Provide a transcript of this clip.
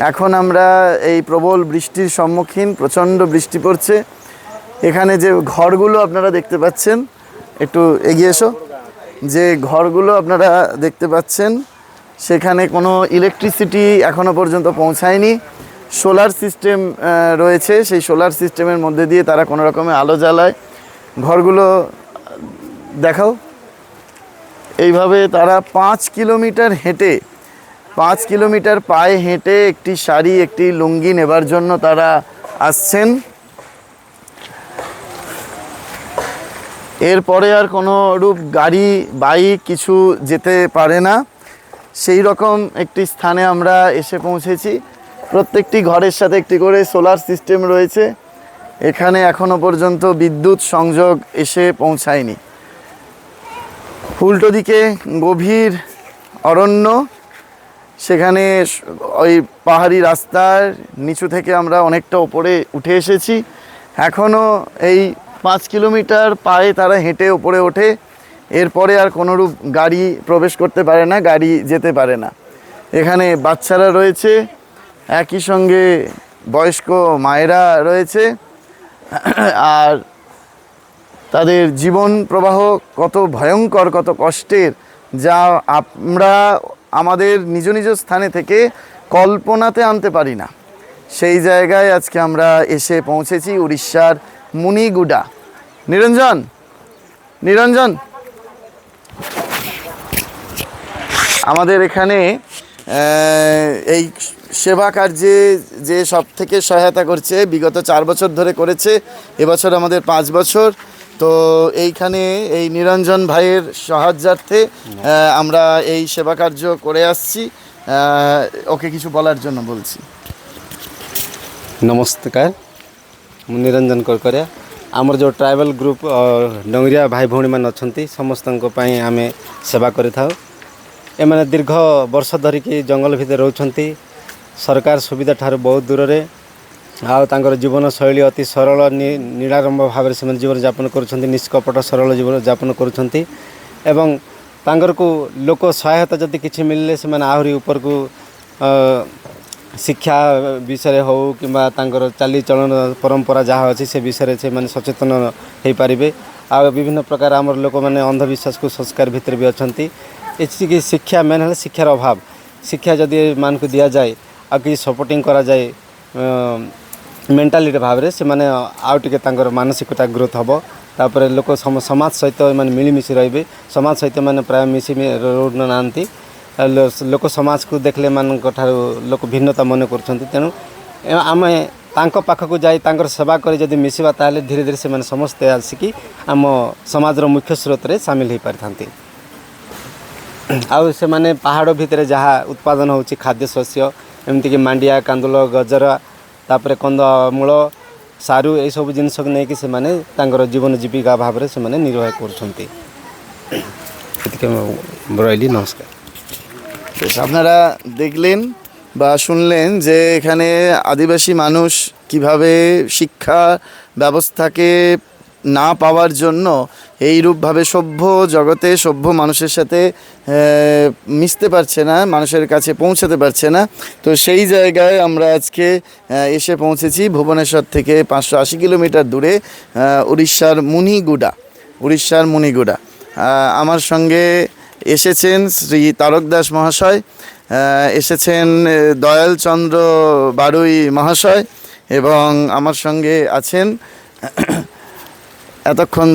এখন আমরা এই প্রবল বৃষ্টির সম্মুখীন, প্রচণ্ড বৃষ্টি পড়ছে। এখানে যে ঘরগুলো আপনারা দেখতে পাচ্ছেন, একটু এগিয়ে এসো। যে ঘরগুলো আপনারা দেখতে পাচ্ছেন, সেখানে কোনো ইলেকট্রিসিটি এখনও পর্যন্ত পৌঁছায়নি। সোলার সিস্টেম রয়েছে, সেই সোলার সিস্টেমের মধ্যে দিয়ে তারা কোনো রকমে আলো জ্বালায়। ঘরগুলো দেখাও। এইভাবে তারা পাঁচ কিলোমিটার হেঁটে পাঁচ কিলোমিটার পায়ে হেঁটে একটি শাড়ি, একটি লুঙ্গি নেবার জন্য তারা আসছেন। এরপরে আর কোনো রূপ গাড়ি, বাইক কিছু যেতে পারে না। সেই রকম একটি স্থানে আমরা এসে পৌঁছেছি। প্রত্যেকটি ঘরের সাথে একটি করে সোলার সিস্টেম রয়েছে। এখানে এখনও পর্যন্ত বিদ্যুৎ সংযোগ এসে পৌঁছায়নি। উল্টো দিকে গভীর অরণ্য সেখানে ওই পাহাড়ি রাস্তার নিচু থেকে আমরা অনেকটা ওপরে উঠে এসেছি। এখনও এই পাঁচ কিলোমিটার পায়ে তারা হেঁটে ওপরে ওঠে। এরপরে আর কোনোরূপ গাড়ি প্রবেশ করতে পারে না, গাড়ি যেতে পারে না। এখানে বাচ্চারা রয়েছে, একই সঙ্গে বয়স্ক মায়েরা রয়েছে। আর তাদের জীবন প্রবাহ কত ভয়ঙ্কর, কত কষ্টের, যা আমরা আমাদের নিজ নিজ স্থানে থেকে কল্পনাতে আনতে পারি না। সেই জায়গায় আজকে আমরা এসে পৌঁছেছি উড়িষ্যার মুনিগুডা। নিরঞ্জন নিরঞ্জন। আমাদের এখানে এই সেবা কার্যে যে সব থেকে সহায়তা করছে, বিগত চার বছর ধরে করেছে, এবছর আমাদের পাঁচ বছর। তো এইখানে এই নিরঞ্জন ভাইয়ের সাহায্যার্থে আহ, আমরা এই সেবা কার্য করে আসছি আহ, ওকে কিছু বলার জন্য বলছি ନମସ୍କାର ମୁଁ ନିରଞ୍ଜନ କରକରିଆ ଆମର ଯେଉଁ ଟ୍ରାଇବାଲ୍ ଗ୍ରୁପ୍ ଅ, ଡଙ୍ଗରିଆ ଭାଇ ଭଉଣୀମାନେ ଅଛନ୍ତି ସମସ୍ତଙ୍କ ପାଇଁ ଆମେ ସେବା କରିଥାଉ ଏମାନେ ଦୀର୍ଘ ବର୍ଷ ଧରିକି ଜଙ୍ଗଲ ଭିତରେ ରହୁଛନ୍ତି ସରକାର ସୁବିଧା ଠାରୁ ବହୁତ ଦୂରରେ ଆଉ ତାଙ୍କର ଜୀବନଶୈଳୀ ଅତି ସରଳ ନି- ନିରାଡ଼ମ୍ବ ଭାବରେ ସେମାନେ ଜୀବନଯାପନ କରୁଛନ୍ତି ନିଷ୍କପଟ ସରଳ ଜୀବନଯାପନ କରୁଛନ୍ତି ଏବଂ ତାଙ୍କରକୁ ଲୋକ ସହାୟତା ଯଦି କିଛି ମିଳିଲେ ସେମାନେ ଆହୁରି ଉପରକୁ ଅ, ଶିକ୍ଷା ବିଷୟରେ ହେଉ କିମ୍ବା ତାଙ୍କର ଚାଲିଚଳନ ପରମ୍ପରା ଯାହା ଅଛି ସେ ବିଷୟରେ ସେମାନେ ସଚେତନ ହୋଇପାରିବେ ଆଉ ବିଭିନ୍ନ ପ୍ରକାର ଆମର ଲୋକମାନେ ଅନ୍ଧବିଶ୍ୱାସକୁ ସଂସ୍କାର ଭିତରେ ବି ଅଛନ୍ତି ଏତିକି ଶିକ୍ଷା ମେନ୍ ହେଲେ ଶିକ୍ଷାର ଅଭାବ ଶିକ୍ଷା ଯଦି ଏମାନଙ୍କୁ ଦିଆଯାଏ ଆଉ କିଛି ସପୋର୍ଟିଂ କରାଯାଏ ମେଣ୍ଟାଲିଟି ଭାବରେ ସେମାନେ ଆଉ ଟିକେ ତାଙ୍କର ମାନସିକତା ଗ୍ରୋଥ୍ ହେବ ତାପରେ ଲୋକ ସମ- ସମାଜ ସହିତ ଏମାନେ ମିଳିମିଶି ରହିବେ ସମାଜ ସହିତ ଏମାନେ ପ୍ରାୟ ମିଶି ରହୁନାହାନ୍ତି ଆଉ ଲୋ- ଲୋକ ସମାଜକୁ ଦେଖିଲେ ଏମାନଙ୍କ ଠାରୁ ଲୋକ ଭିନ୍ନତା ମନେ କରୁଛନ୍ତି ତେଣୁ ଏ- ଆମେ ତାଙ୍କ ପାଖକୁ ଯାଇ ତାଙ୍କର ସେବା କରି ଯଦି ମିଶିବା ତାହେଲେ ଧୀରେ ଧୀରେ ସେମାନେ ସମସ୍ତେ ଆସିକି ଆମ ସମାଜର ମୁଖ୍ୟ ସ୍ରୋତରେ ସାମିଲ ହୋଇପାରିଥାନ୍ତି ଆଉ ସେମାନେ ପାହାଡ଼ ଭିତରେ ଯାହା ଉତ୍ପାଦନ ହେଉଛି ଖାଦ୍ୟଶସ୍ୟ ଏମିତିକି ମାଣ୍ଡିଆ କାନ୍ଦୁଲ ଗଜରା ତାପରେ କନ୍ଦମୂଳ ସାରୁ ଏଇସବୁ ଜିନିଷକୁ ନେଇକି ସେମାନେ ତାଙ୍କର ଜୀବନ ଜୀବିକା ଭାବରେ ସେମାନେ ନିର୍ବାହ କରୁଛନ୍ତି ଏତିକି ମୁଁ ରହିଲି ନମସ୍କାର বেশ, আপনারা দেখলেন বা শুনলেন যে এখানে আদিবাসী মানুষ কিভাবে শিক্ষা ব্যবস্থাকে না পাওয়ার জন্য এইরূপভাবে সভ্য জগতে, সভ্য মানুষের সাথে মিশতে পারছে না, মানুষের কাছে পৌঁছাতে পারছে না। তো সেই জায়গায় আমরা আজকে এসে পৌঁছেছি ভুবনেশ্বর থেকে পাঁচশো আশি কিলোমিটার দূরে উড়িষ্যার মুনিগুডা উড়িষ্যার মুনিগুডা। আমার সঙ্গে এসেছেন শ্রী তারক দাস মহাশয় এসেছেন দয়ালচন্দ্র বারুই মহাশয় এবং আমার সঙ্গে আছেন, এতক্ষণ